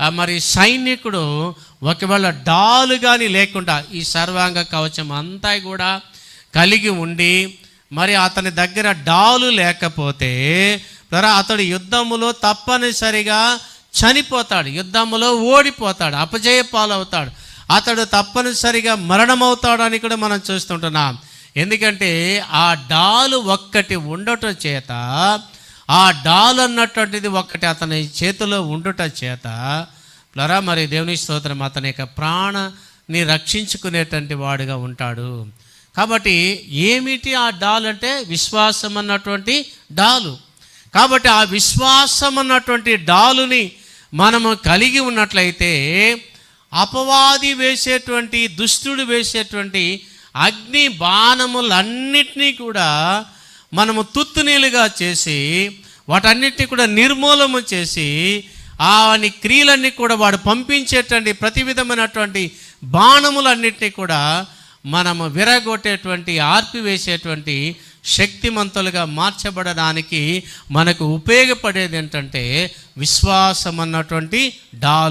మరి సైనికుడు ఒకవేళ డాలు కానీ లేకుండా ఈ సర్వాంగ కవచం అంతా కూడా కలిగి ఉండి మరి అతని దగ్గర డాలు లేకపోతే అతడు యుద్ధములో తప్పనిసరిగా చనిపోతాడు యుద్ధములో ఓడిపోతాడు అపజయ పాలవుతాడు. అతడు తప్పనిసరిగా మరణమవుతాడని కూడా మనం చూస్తుంటున్నాం. ఎందుకంటే ఆ డాలు ఒక్కటి ఉండటం చేత ఆ డాల్ అన్నటువంటిది ఒక్కటి అతని చేతిలో ఉండుట చేత ప్లరా మరి దేవుని స్తోత్రం అతని యొక్క ప్రాణని రక్షించుకునేటువంటి వాడుగా ఉంటాడు. కాబట్టి ఏమిటి ఆ డాల్ అంటే? విశ్వాసం అన్నటువంటి డాలు. కాబట్టి ఆ విశ్వాసం అన్నటువంటి డాలుని మనము కలిగి ఉన్నట్లయితే అపవాది వేసేటువంటి దుష్టుడు వేసేటువంటి అగ్ని బాణములన్నిటినీ కూడా మనము తుత్తునీలుగా చేసి వాటన్నిటిని కూడా నిర్మూలము చేసి ఆ క్రియలన్నీ కూడా వాడు పంపించేటువంటి ప్రతి విధమైనటువంటి బాణములన్నిటినీ కూడా మనము విరగొట్టేటువంటి ఆర్పివేసేటువంటి శక్తిమంతులుగా మార్చబడడానికి మనకు ఉపయోగపడేది ఏంటంటే విశ్వాసం అన్నటువంటి డాల్.